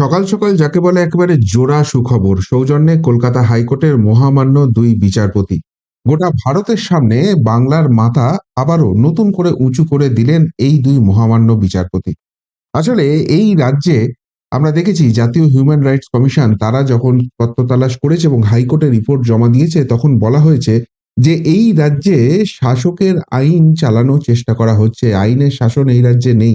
সকাল সকাল যাকে বলে একেবারে জোড়া সুখবর, সৌজন্যে কলকাতা হাইকোর্টের মহামান্য দুই বিচারপতি। গোটা ভারতের সামনে বাংলার মাথা আবারও নতুন করে উঁচু করে দিলেন এই দুই মহামান্য বিচারপতি। আসলে এই রাজ্যে আমরা দেখেছি জাতীয় হিউম্যান রাইটস কমিশন, তারা যখন তত্ত্ব তালাশ করেছে এবং হাইকোর্টে রিপোর্ট জমা দিয়েছে, তখন বলা হয়েছে যে এই রাজ্যে শাসকের আইন চালানোর চেষ্টা করা হচ্ছে, আইনের শাসন এই রাজ্যে নেই।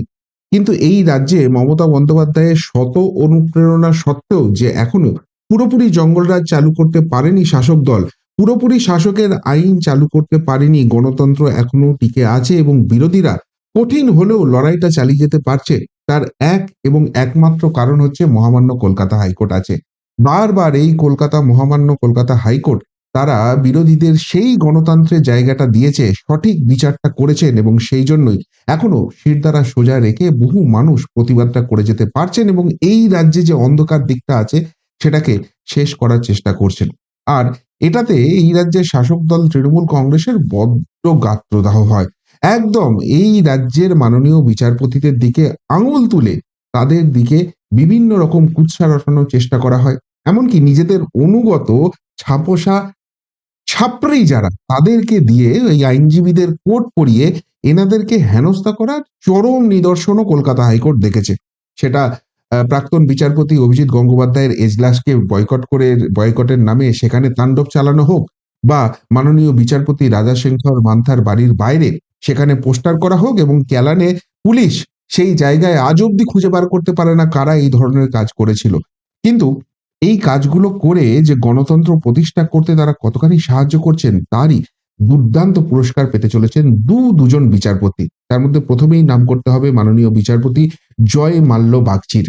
কিন্তু এই রাজ্যে মমতা বন্দ্যোপাধ্যায়ের শত অনুপ্রেরণা সত্ত্বেও যে এখনও পুরোপুরি জঙ্গলরাজ চালু করতে পারেনি শাসক দল, পুরোপুরি শাসকের আইন চালু করতে পারেনি গণতন্ত্র এখনও টিকে আছে এবং বিরোধীরা কঠিন হলেও লড়াইটা চালিয়ে যেতে পারছে, তার এক এবং একমাত্র কারণ হচ্ছে মহামান্য কলকাতা হাইকোর্ট আছে। বারবার এই কলকাতা মহামান্য কলকাতা হাইকোর্ট তারা বিরোধীদের সেই গণতন্ত্রের জায়গাটা দিয়েছে, সঠিক বিচারটা করেছেন এবং সেই জন্যই এখনও শিরদাঁড়া সোজা রেখে বহু মানুষ প্রতিবাদটা করে যেতে পারছেন এবং এই রাজ্যে যে অন্ধকার দিকটা আছে সেটাকে শেষ করার চেষ্টা করছেন। আর এটাতে এই রাজ্যের শাসক দল তৃণমূল কংগ্রেসের বড্ড গাত্রদাহ হয়। একদম এই রাজ্যের মাননীয় বিচারপতিদের দিকে আঙুল তুলে তাদের দিকে বিভিন্ন রকম কুৎসা রটানোর চেষ্টা করা হয়। এমনকি নিজেদের অনুগত ছাপোষা ছাপড়ি যারা, তাদেরকে দিয়ে ওই আইনজীবীদের কোর্ট পড়িয়ে এনাদেরকে হেনস্থা করার চরম নিদর্শনও কলকাতা হাইকোর্ট দেখেছে। সেটা প্রাক্তন বিচারপতি অভিজিৎ গঙ্গোপাধ্যায়ের এজলাসকে বয়কট করে, বয়কটের নামে সেখানে তাণ্ডব চালানো হোক বা মাননীয় বিচারপতি রাজা রাজাশেখর মান্থার বাড়ির বাইরে সেখানে পোস্টার করা হোক এবং ক্যালানে পুলিশ সেই জায়গায় আজ অব্দি খুঁজে বার করতে পারে না কারা এই ধরনের কাজ করেছিল। কিন্তু এই কাজগুলো করে যে গণতন্ত্র প্রতিষ্ঠা করতে তারা কতখানি সাহায্য করছেন, তারই দুর্দান্ত পুরস্কার পেতে চলেছেন দু দুজন বিচারপতি। তার মধ্যে প্রথমেই নাম করতে হবে মাননীয় বিচারপতি জয় মাল্য বাগচির।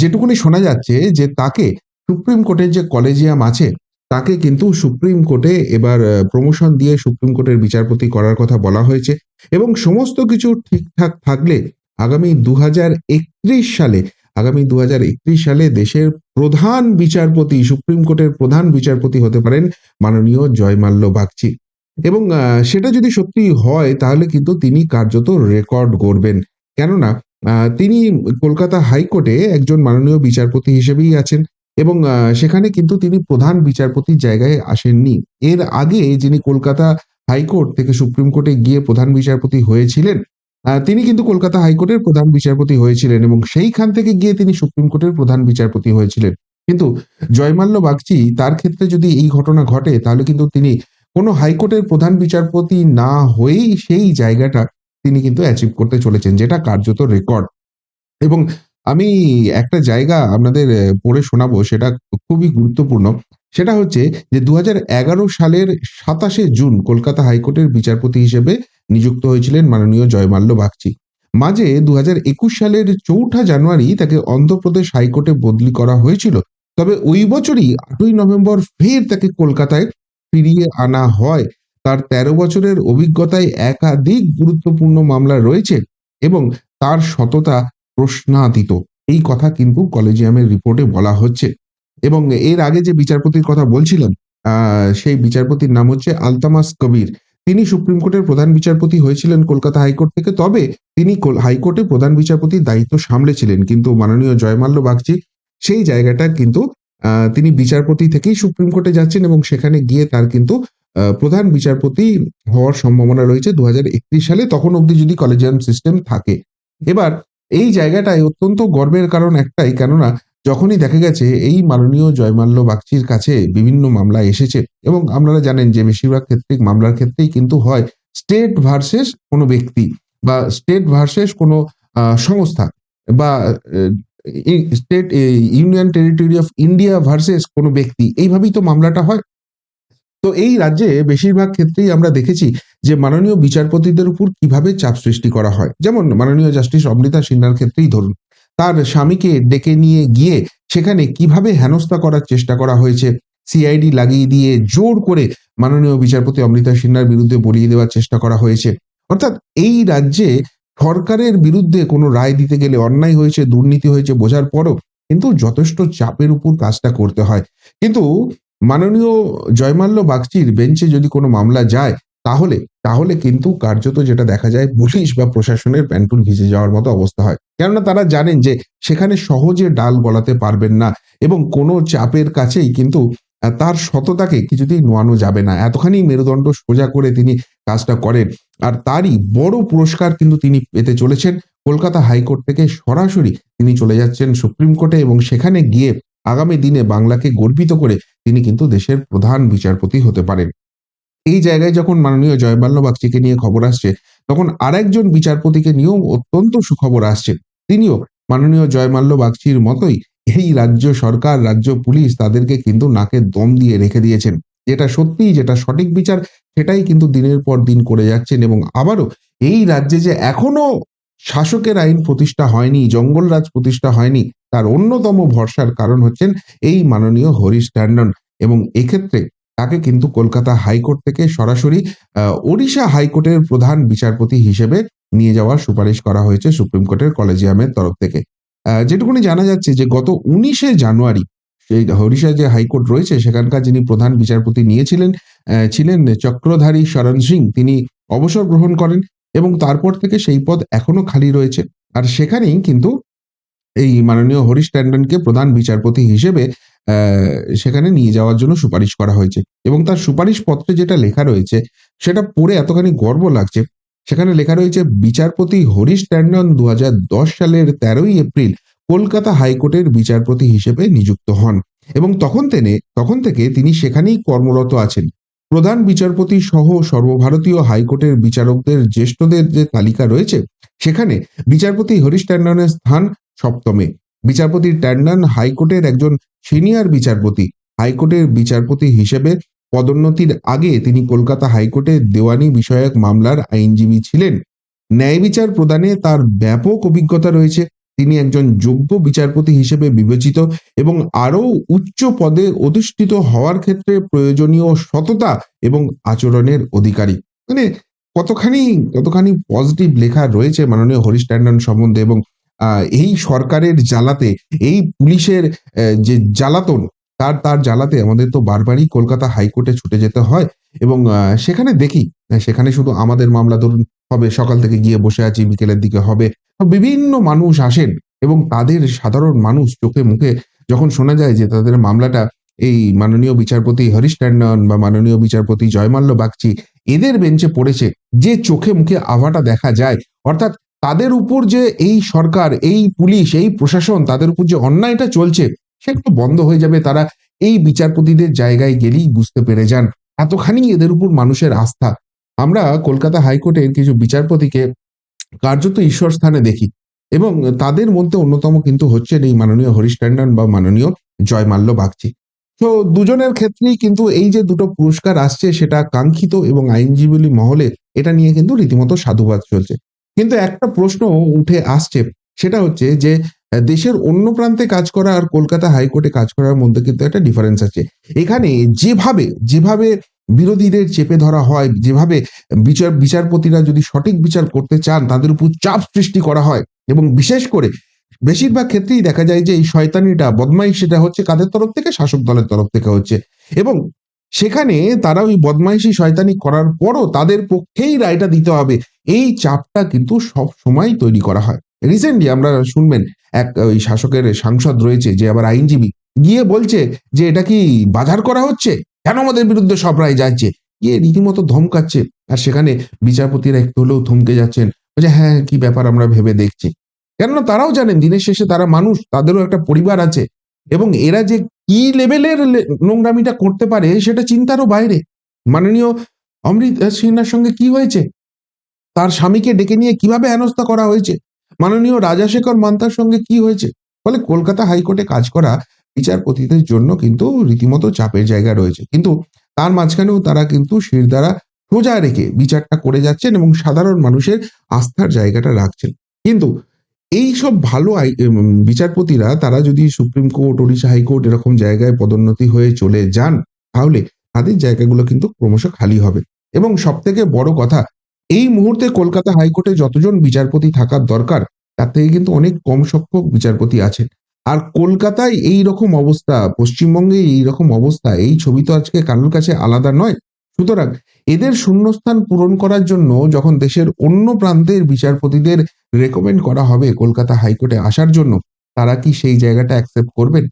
যেটুকুনি শোনা যাচ্ছে যে তাকে সুপ্রিম কোর্টের যে কলেজিয়াম আছে, তাকে কিন্তু সুপ্রিম কোর্টে এবার প্রমোশন দিয়ে সুপ্রিম কোর্টের বিচারপতি করার কথা বলা হয়েছে এবং সমস্ত কিছু ঠিকঠাক থাকলে আগামী দু হাজার একত্রিশ সালে আগামী দু হাজার একত্রিশ সালে দেশের প্রধান বিচারপতি, সুপ্রিম কোর্টের প্রধান বিচারপতি হতে পারেন মাননীয় জয়মাল্য বাগচি। এবং সেটা যদি সত্যি হয়, তাহলে কিন্তু তিনি কার্যত রেকর্ড গড়বেন। কেননা তিনি কলকাতা হাইকোর্টে একজন মাননীয় বিচারপতি হিসেবেই আছেন এবং সেখানে কিন্তু তিনি প্রধান বিচারপতির জায়গায় আসেননি। এর আগে যিনি কলকাতা হাইকোর্ট থেকে সুপ্রিম কোর্টে গিয়ে প্রধান বিচারপতি হয়েছিলেন তিনি কিন্তু কলকাতা হাইকোর্টের প্রধান বিচারপতি হয়েছিলেন এবং সেইখান থেকে গিয়ে তিনি সুপ্রিম কোর্টের প্রধান বিচারপতি হয়েছিলেন। কিন্তু জয়মাল্য বাগচি তার ক্ষেত্রে যদি এই ঘটনা ঘটে, তাহলে কিন্তু তিনি কোনো হাইকোর্টের প্রধান বিচারপতি না হয়েই সেই জায়গাটা তিনি কিন্তু অ্যাচিভ করতে চলেছেন, যেটা কার্যত রেকর্ড এবং আমি একটা জায়গা আপনাদের পড়ে শোনাবো, সেটা খুবই গুরুত্বপূর্ণ। সেটা হচ্ছে যে দু হাজার এগারো সালের সাতাশে জুন কলকাতা হাইকোর্টের বিচারপতি হিসেবে নিযুক্ত হয়েছিলেন মাননীয় জয়মাল্য বাগচি। মাঝে দুই হাজার একুশ সালের চৌঠা জানুয়ারি তাকে অন্ধ্রপ্রদেশ হাইকোর্টে বদলি করা হয়েছিল। তবে ওই বছরই আটই নভেম্বর ফের তাকে কলকাতায় ফিরিয়ে আনা হয়। তার তেরো বছরের অভিজ্ঞতায় একাধিক গুরুত্বপূর্ণ মামলা রয়েছে এবং তার সততা প্রশ্নাতীত। এই কথা কিন্তু কলেজিয়ামের রিপোর্টে বলা হচ্ছে। এবং এর আগে যে বিচারপতির কথা বলছিলাম সেই বিচারপতির নাম হচ্ছে আলতামাস কবির। তিনি সুপ্রিম কোর্টের প্রধান বিচারপতি হয়েছিলেন কলকাতা হাইকোর্ট থেকে, তবে তিনি হাইকোর্টে প্রধান বিচারপতির দায়িত্ব সামলেছিলেন। কিন্তু মাননীয় জয়মাল্য বাগচি সেই জায়গাটা কিন্তু তিনি বিচারপতি থেকেই সুপ্রিম কোর্টে যাচ্ছেন এবং সেখানে গিয়ে তার কিন্তু প্রধান বিচারপতি হওয়ার সম্ভাবনা রয়েছে দু হাজার একত্রিশ সালে। তখন অবধি যদি কলেজিয়াম সিস্টেম থাকে। এবার এই জায়গাটায় অত্যন্ত গর্বের কারণ একটাই, কেননা যখনই দেখা গেছে এই মাননীয় জয়মাল্য বাগচির কাছে বিভিন্ন মামলা এসেছে এবং আপনারা জানেন যে বেশিরভাগ ক্ষেত্রে মামলার ক্ষেত্রেই কিন্তু হয় স্টেট ভার্সেস কোনো ব্যক্তি বা স্টেট ভার্সেস কোনো সংস্থা বা state union territory of India versus কোনো ব্যক্তি। এইভাবেই তো মামলাটা হয়। তো এই রাজ্যে বেশিরভাগ ক্ষেত্রেই আমরা দেখেছি যে মাননীয় বিচারপতিদের উপর কীভাবে চাপ সৃষ্টি করা হয়। যেমন মাননীয় জাস্টিস অমৃতা সিনহার ক্ষেত্রেই ধরুন। তার স্বামীকে ডেকে নিয়ে গিয়ে সেখানে কীভাবে হেনস্থা করার চেষ্টা করা হয়েছে সিআইডি লাগিয়ে দিয়ে জোর করে মাননীয় বিচারপতি অমৃতা সিনহার বিরুদ্ধে বলিয়ে দেওয়ার চেষ্টা করা হয়েছে। অর্থাৎ এই রাজ্যে সরকারের বিরুদ্ধে কোনো রায় দিতে গেলে অন্যায় হয়েছে, দুর্নীতি হয়েছে বোঝার পরও কিন্তু যথেষ্ট চাপের উপর কাজটা করতে হয়। কিন্তু মাননীয় জয়মাল্য বাগচির বেঞ্চে যদি কোনো মামলা যায় তাহলে তাহলে কিন্তু কার্যত যেটা দেখা যায় পুলিশ বা প্রশাসনের প্যান্টুল ভিজে যাওয়ার মতো অবস্থা হয়। কেননা তারা জানেন যে সেখানে সহজে ডাল গলাতে পারবেন না এবং কোনো চাপের কাছেই কিন্তু তার সততাকে কিছুতেই নোয়ানো যাবে না। এতখানি মেরুদণ্ড সোজা করে তিনি কাজটা করেন। আর তারই বড় পুরস্কার কিন্তু তিনি পেতে চলেছেন। কলকাতা হাইকোর্ট থেকে সরাসরি তিনি চলে যাচ্ছেন সুপ্রিম কোর্টে এবং সেখানে গিয়ে আগামী দিনে বাংলাকে গর্বিত করে তিনি কিন্তু দেশের প্রধান বিচারপতি হতে পারেন। এই জায়গায় যখন মাননীয় জয়মাল্য বাগচিকে নিয়ে খবর আসছে, তখন আরেকজন বিচারপতিকে নিয়েও অত্যন্ত সুখবর আসছে। তিনিও মাননীয় জয়মাল্য বাগচির মতোই এই রাজ্য সরকার, রাজ্য পুলিশ তাদেরকে কিন্তু নাকে দম দিয়ে রেখে দিয়েছেন। যেটা সত্যি যেটা সঠিক বিচার, সেটাই কিন্তু দিনের পর দিন করে যাচ্ছেন এবং আবারও এই রাজ্যে যে এখনও শাসকের আইন প্রতিষ্ঠা হয়নি জঙ্গলরাজ প্রতিষ্ঠা হয়নি, তার অন্যতম ভরসার কারণ হচ্ছেন এই মাননীয় হরিশ ট্যান্ডন। এবং এক্ষেত্রে তাকে কিন্তু কলকাতা হাইকোর্ট থেকে সরাসরি ওড়িশা হাইকোর্টের প্রধান বিচারপতি হিসেবে নিয়ে যাওয়ার সুপারিশ করা হয়েছে সুপ্রিম কোর্টের কলেজিয়ামের তরফ থেকে। যেটুকুনি জানা যাচ্ছে যে গত উনিশে জানুয়ারি সেই হরিশা যে হাইকোর্ট রয়েছে, সেখানকার যিনি প্রধান বিচারপতি নিয়েছিলেন ছিলেন চক্রধারী শরণ সিং। তিনি অবসর গ্রহণ করেন এবং তারপর থেকে সেই পদ এখনও খালি রয়েছে। আর সেখানেই কিন্তু এই মাননীয় হরিশ ট্যান্ডনকে প্রধান বিচারপতি হিসেবে সেখানে নিয়ে যাওয়ার জন্য সুপারিশ করা হয়েছে। এবং তার সুপারিশ পত্রে যেটা লেখা রয়েছে, সেটা পড়ে এতখানি গর্ব লাগছে। সেখানে লেখা রয়েছে, বিচারপতি হরিশ ট্যান্ডন দুহাজার দশ সালের তেরোই এপ্রিল কলকাতা হাইকোর্টের বিচারপতি হিসেবে নিযুক্ত হন। এবং তখন তেনে, তখন থেকে তিনি সেখানেই কর্মরত আছেন। প্রধান বিচারপতি সহ সর্বভারতীয় হাইকোর্টের বিচারকদের জ্যেষ্ঠদের যে তালিকা রয়েছে, সেখানে বিচারপতি হরিশ ট্যান্ডনের স্থান সপ্তমে। বিচারপতি ট্যান্ডন হাইকোর্টের একজন সিনিয়র বিচারপতি, হাইকোর্টের বিচারপতি হিসেবে পদোন্নতির আগে তিনি কলকাতা হাইকোর্টে দেওয়ানি বিষয়ক মামলার আইনজীবী ছিলেন। ন্যায় বিচার প্রদানে তার ব্যাপক অভিজ্ঞতা রয়েছে। তিনি একজন যোগ্য বিচারপতি হিসেবে বিবেচিত এবং আরও উচ্চ পদে অধিষ্ঠিত হওয়ার ক্ষেত্রে প্রয়োজনীয় সততা এবং আচরণের অধিকারী। মানে কতখানি কতখানি পজিটিভ লেখা রয়েছে মাননীয় হরিশ ট্যান্ডন সম্বন্ধে এবং এই সরকারের জ্বালাতে, এই পুলিশের যে জ্বালাতন, তার তার জ্বালাতে আমাদের তো বারবারই কলকাতা হাইকোর্টে ছুটে যেতে হয় এবং সেখানে দেখি সেখানে শুধু আমাদের মামলা ধরুন, হবে, সকাল থেকে গিয়ে বসে আছি, বিকেলের দিকে হবে। বিভিন্ন মানুষ আসেন এবং তাদের সাধারণ মানুষ চোখে মুখে যখন শোনা যায় যে তাদের মামলাটা এই মাননীয় বিচারপতি হরিশ ট্যান্ডন বা মাননীয় বিচারপতি জয়মাল্য বাগচি, এদের বেঞ্চে পড়েছে, যে চোখে মুখে আভাটা দেখা যায়। অর্থাৎ তাদের উপর যে এই সরকার, এই পুলিশ, এই প্রশাসন তাদের উপর যে অন্যায়টা চলছে সেগুলো বন্ধ হয়ে যাবে। তারা এই বিচারপতিদের জায়গায় গেলেই বুঝতে পেরে যান। এতখানি এদের উপর মানুষের আস্থা। আমরা কলকাতা হাইকোর্টের কিছু বিচারপতিকে কার্যত ঈশ্বর স্থানে দেখি এবং তাদের মধ্যে অন্যতম কিন্তু হচ্ছেন এই মাননীয় হরিশ ট্যান্ডন বা মাননীয় জয়মাল্য বাগচি। তো দুজনের ক্ষেত্রেই কিন্তু এই যে দুটো পুরস্কার আসছে সেটা কাঙ্ক্ষিত এবং আইনজীবী মহলে এটা নিয়ে কিন্তু রীতিমতো সাধুবাদ চলছে। কিন্তু একটা প্রশ্ন উঠে আসছে, সেটা হচ্ছে যে, দেশের অন্য প্রান্তে কাজ করা আর কলকাতা হাইকোর্টে কাজ করার মধ্যে কিন্তু একটা ডিফারেন্স আছে। এখানে যেভাবে যেভাবে বিরোধীদের চেপে ধরা হয়, যেভাবে বিচার, বিচারপতিরা যদি সঠিক বিচার করতে চান, তাদের উপর চাপ সৃষ্টি করা হয় এবং বিশেষ করে বেশিরভাগ ক্ষেত্রেই দেখা যায় যে এই শয়তানিটা বদমাইশ সেটা হচ্ছে কাদের তরফ থেকে? শাসক দলের তরফ থেকে হচ্ছে। এবং সেখানে তারা ওই বদমাইশি শয়তানি করার পরও তাদের পক্ষেই রায়টা দিতে হবে। এই চাপটা কিন্তু সব সময় তৈরি করা হয়। রিসেন্টলি আমরা শুনবেন এক ওই শাসকের সাংসদ রয়েছে যে আবার আইনজীবী গিয়ে বলছে যে এটা কি বাজার করা হচ্ছে? কেন আমাদের বিরুদ্ধে সব রায় যাচ্ছে? গিয়ে রীতিমতো ধমকাচ্ছে। আর সেখানে বিচারপতিরা একটু হলেও থমকে যাচ্ছেন। যে হ্যাঁ কি ব্যাপার আমরা ভেবে দেখছি। কেননা তারাও জানেন, দিনের শেষে তারা মানুষ, তাদেরও একটা পরিবার আছে। এবং এরা যে কি লেভেলের নোংরামিটা করতে পারে সেটা চিন্তারও বাইরে। মাননীয় অমৃত সিনহার সঙ্গে কি হয়েছে? তার স্বামীকে ডেকে নিয়ে কীভাবে হেনস্থা করা হয়েছে? মাননীয় রাজাশেখর মান্তার সঙ্গে কি হয়েছে? ফলে কলকাতা হাইকোর্টে কাজ করা বিচারপতিদের জন্য কিন্তু রীতিমতো চাপের জায়গা রয়েছে। কিন্তু তার মাঝখানেও তারা কিন্তু শিরদাঁড়া সোজা রেখে বিচারটা করে যাচ্ছেন এবং সাধারণ মানুষের আস্থার জায়গাটা রাখছেন। কিন্তু এই সব ভালো বিচারপতিরা, তারা যদি সুপ্রিম কোর্ট, ওড়িশা হাইকোর্ট এরকম জায়গায় পদোন্নতি হয়ে চলে যান, তাহলে তাদের জায়গাগুলো কিন্তু ক্রমশ খালি হবে। এবং সব থেকে বড় কথা, এই মুহূর্তে কলকাতা হাইকোর্টে যতজন বিচারপতি থাকার দরকার, তার থেকে কিন্তু অনেক কম সংখ্যক বিচারপতি আছেন। আর কলকাতায় এই রকম অবস্থা, পশ্চিমবঙ্গে এই রকম অবস্থা, এই ছবি তো আজকে কারোর কাছে আলাদা নয় সুতরাং এদের শূন্যস্থান পূরণ করার জন্য যখন দেশের অন্য প্রান্তের বিচারপতিদের রেকমেন্ড করা হবে কলকাতা হাইকোর্টে আসার জন্য, তারা কি সেই জায়গাটা অ্যাকসেপ্ট করবেন?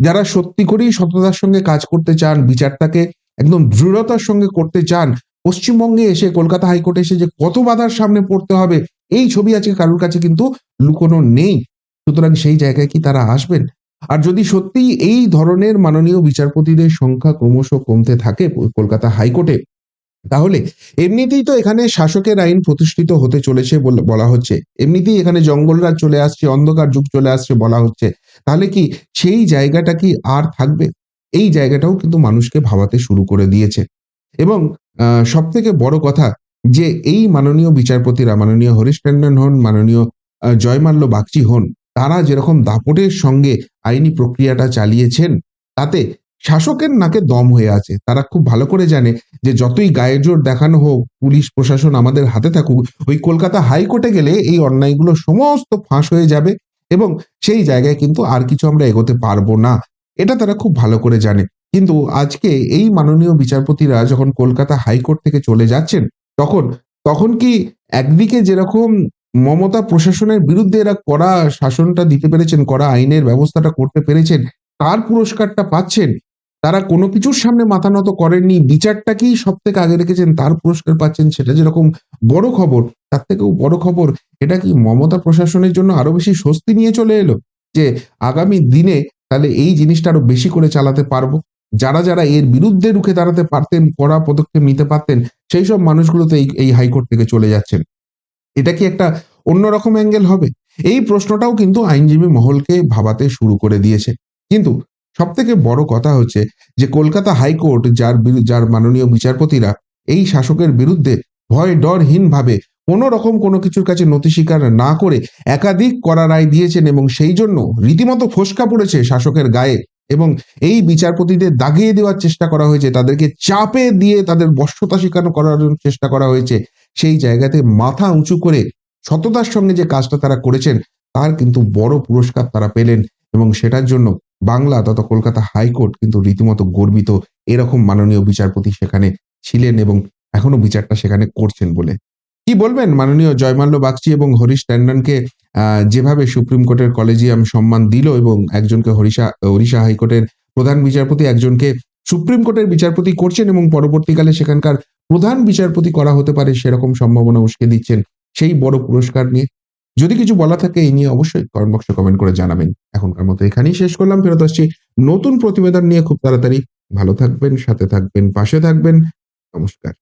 যারা সত্যি করেই সততার সঙ্গে কাজ করতে চান, বিচারটাকে একদম দৃঢ়তার সঙ্গে করতে চান, পশ্চিমবঙ্গে এসে কলকাতা হাইকোর্টে এসে যে কত বাধার সামনে পড়তে হবে, এই ছবি আজকে কারুর কাছে কিন্তু লুকোনো নেই। সুতরাং সেই জায়গায় কি তারা আসবেন? আর যদি সত্যিই এই ধরনের মাননীয় বিচারপতিদের সংখ্যা ক্রমশ কমতে থাকে কলকাতা হাইকোর্টে, তাহলে এমনিতেই তো এখানে শাসকের আইন প্রতিষ্ঠিত হতে চলেছে বলে হচ্ছে। এমনিতেই এখানে জঙ্গলরাজ চলে আসছে, অন্ধকার যুগ চলে আসছে বলা হচ্ছে। তাহলে কি সেই জায়গাটা কি আর থাকবে? এই জায়গাটাও কিন্তু মানুষকে ভাবাতে শুরু করে দিয়েছে। এবং সব থেকে বড় কথা যে এই মাননীয় বিচারপতিরা, মাননীয় হরিশ ট্যান্ডন হন, মাননীয় জয়মাল্য বাগচি হন তারা যেরকম দাপটের সঙ্গে আইনি প্রক্রিয়াটা চালিয়েছেন, তাতে শাসকের নাকে দম হয়ে আছে। তারা খুব ভালো করে জানে যে যতই গায়ের জোর দেখানো হোক, পুলিশ, প্রশাসন আমাদের হাতে থাকুক, ওই কলকাতা হাইকোর্টে গেলে এই অন্যায়গুলো সমস্ত ফাঁস হয়ে যাবে এবং সেই জায়গায় কিন্তু আর কিছু আমরা এগোতে পারব না। এটা তারা খুব ভালো করে জানে। কিন্তু আজকে এই মাননীয় বিচারপতিরা যখন কলকাতা হাইকোর্ট থেকে চলে যাচ্ছেন, তখন তখন কি একদিকে যেরকম মমতা প্রশাসনের বিরুদ্ধে এরা কড়া শাসনটা দিতে পেরেছেন, কড়া আইনের ব্যবস্থাটা করতে পেরেছেন তার পুরস্কারটা পাচ্ছেন? তারা কোনো কিছুর সামনে মাথা নত করেননি বিচারটাকেই সব থেকে আগে রেখেছেন, তার পুরস্কার পাচ্ছেন সেটা যেরকম বড় খবর, তার থেকেও বড় খবর, এটা কি মমতা প্রশাসনের জন্য আরও বেশি স্বস্তি নিয়ে চলে এলো? যে আগামী দিনে তাহলে এই জিনিসটা আরও বেশি করে চালাতে পারব? যারা যারা এর বিরুদ্ধে রুখে দাঁড়াতে পারতেন, কড়া পদক্ষেপ নিতে পারতেন, সেই সব মানুষগুলো তো এই হাইকোর্ট থেকে চলে যাচ্ছেন। এটা কি একটা অন্যরকম অ্যাঙ্গেল হবে? এই প্রশ্নটাও কিন্তু আইনজীবী মহলকে ভাবাতে শুরু করে দিয়েছে। কিন্তু সব থেকে বড় কথা হচ্ছে যে কলকাতা হাইকোর্ট, যার যার মাননীয় বিচারপতিরা এই শাসকের বিরুদ্ধে ভয় ডরহীন ভাবে কোনো রকম কোনো কিছুর কাছে নথি স্বীকার না করে একাধিক করা রায় দিয়েছেন এবং সেই জন্য রীতিমতো ফোসকা পড়েছে শাসকের গায়ে এবং এই বিচারপতিদের দাগিয়ে দেওয়ার চেষ্টা করা হয়েছে, তাদেরকে চাপে দিয়ে তাদের বশ্যতা স্বীকার করার চেষ্টা করা হয়েছে। সেই জায়গাতে মাথা উঁচু করে সততার সঙ্গে যে কাজটা তারা করেছেন, তার কিন্তু বড় পুরস্কার তারা পেলেন এবং সেটার জন্য বাংলা তথা কলকাতা হাইকোর্ট কিন্তু রীতিমতো গর্বিত। এরকম মাননীয় বিচারপতি সেখানে ছিলেন এবং এখনও বিচারটা সেখানে করছেন বলে। কি বলবেন মাননীয় জয়মাল্য বাগচি এবং হরিশ ট্যান্ডনকে যেভাবে সুপ্রিম কোর্টের কলেজিয়াম সম্মান দিল এবং একজনকে হরিশা, ওড়িশা হাইকোর্টের প্রধান বিচারপতি, একজনকে সুপ্রিম কোর্টের বিচারপতি করছেন এবং পরবর্তীকালে সেখানকার প্রধান বিচারপতি করা হতে পারে সেরকম সম্ভাবনা উসকে দিচ্ছেন সেই বড় পুরস্কার নিয়ে। যদি কিছু বলা থাকে এই নিয়ে অবশ্যই কমেন্ট বক্সে কমেন্ট করে জানাবেন। এখনকার মতো এখানেই শেষ করলাম, ফেরত আসছি নতুন প্রতিবেদন নিয়ে খুব তাড়াতাড়ি। ভালো থাকবেন, সাথে থাকবেন, পাশে থাকবেন। নমস্কার।